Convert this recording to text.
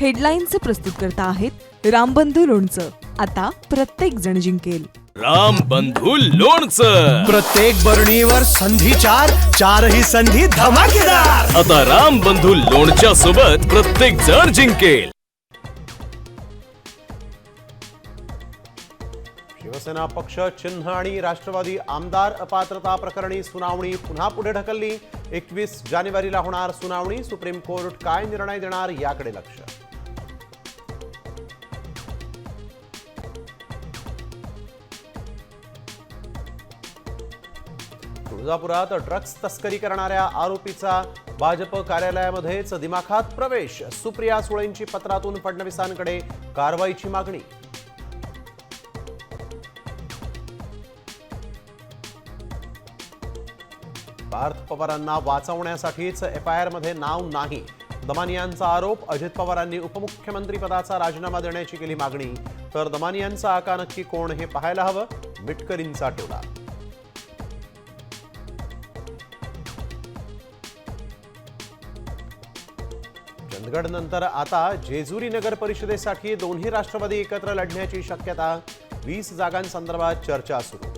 हेडलाईन्सचे प्रस्तुत करता आहेत रामबंधू लोणचं. आता प्रत्येक जण जिंकेल. राम बंधू लोणचं. प्रत्येक बरणीवर संधी चार चारही संधी धमाकेदार. आता राम बंधू लोणच्या सोबत प्रत्येक जण जिंकेल. शिवसेना पक्ष चिन्ह आणि राष्ट्रवादी आमदार अपात्रता प्रकरणी सुनावणी पुन्हा पुढे ढकलली. एकवीस जानेवारीला होणार सुनावणी. सुप्रीम कोर्ट काय निर्णय देणार याकडे लक्ष. तुळजापुरात ड्रग्ज तस्करी करणाऱ्या आरोपीचा भाजप कार्यालयामध्येच दिमाखात प्रवेश. सुप्रिया सुळेंची पत्रातून फडणवीसांकडे कारवाईची मागणी. पार्थ पवारांना वाचवण्यासाठीच एफ आय आरमध्ये नाव नाही. दमानियांचा आरोप अजित पवारांनी उपमुख्यमंत्रीपदाचा राजीनामा देण्याची केली मागणी. तर दमानियांचा आका नक्की कोण हे पाहायला हवं? मिटकरींचा टोला. चंदगडनंतर आता जेजुरी नगर परिषदेसाठी दोन्ही राष्ट्रवादी एकत्र लढण्याची शक्यता वीस जागांसंदर्भात चर्चा सुरू.